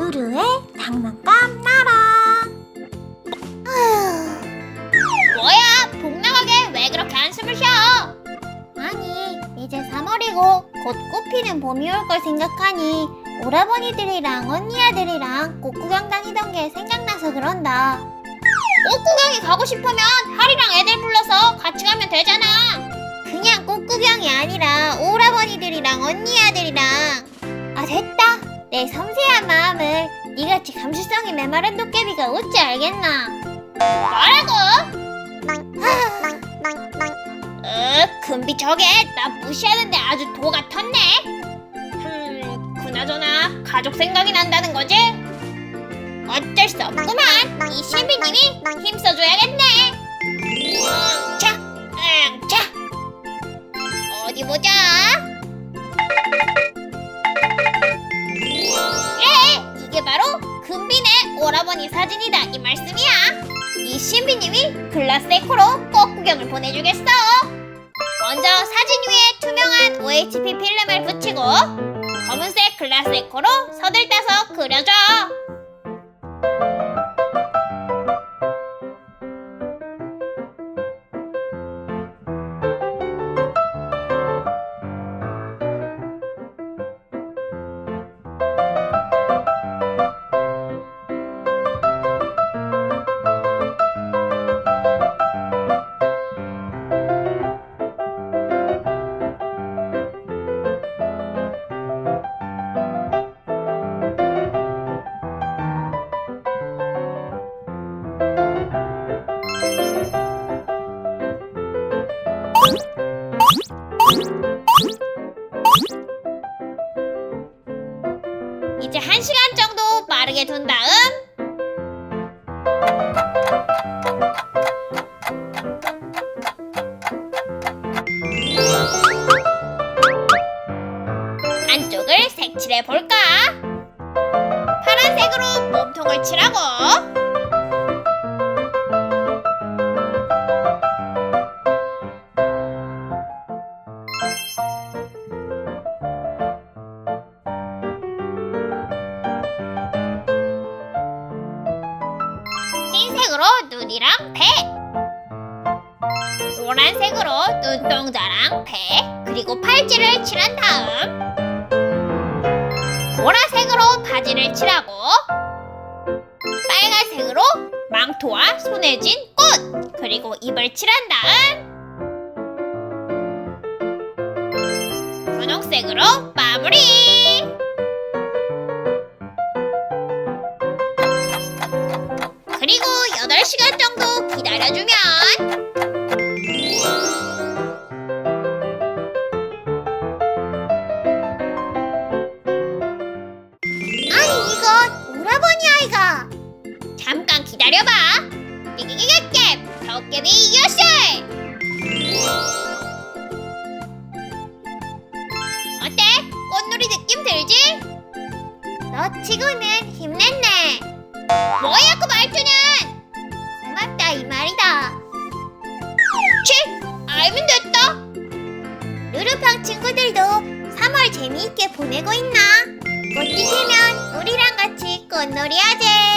루루의 장난감 나라. 뭐야? 복 나가게 왜 그렇게 한숨을 쉬어? 아니, 이제 3월이고 곧 꽃피는 봄이 올 걸 생각하니 오라버니들이랑 언니 아들이랑 꽃 구경 다니던 게 생각나서 그런다. 꽃 구경이 가고 싶으면 하리랑 애들 불러서 같이 가면 되잖아. 그냥 꽃 구경이 아니라 오라버니들이랑 언니 아들이랑 아 됐다. 내 섬세한 마음을 니같이 감수성이 메마른 도깨비가 어찌 알겠나? 뭐라고? 으, 금비 저게 나 무시하는데 아주 도 같았네. 흠, 그나저나 가족 생각이 난다는 거지? 어쩔 수 없구만. 이 신비님이 힘써줘야겠네. 응, 자, 응, 자. 어디 보자. 금빈의 오라버니 사진이다 이 말씀이야. 이 신비님이 글라스 에코로 꽃 구경을 보내주겠어. 먼저 사진 위에 투명한 OHP 필름을 붙이고 검은색 글라스 에코로 서들 따서 그려줘. 빠르게 둔 다음 안쪽을 색칠해 볼까? 파란색으로 몸통을 칠하고 흰색으로 눈이랑 배. 노란색으로 눈동자랑 배. 그리고 팔찌를 칠한 다음. 보라색으로 바지를 칠하고 빨간색으로 망토와 손에 쥔 꽃. 그리고 입을 칠한 다음. 분홍색으로 마무리 기다려주면 아니 이건 오라버니 아이가. 잠깐 기다려봐. 이기기기게 도깨비 이겼어 어때? 꽃놀이 느낌 들지? 너 치고는 힘냈네. 뭐야 루루팡 친구들도 3월 재미있게 보내고 있나? 꽃이 피면 우리랑 같이 꽃놀이 하재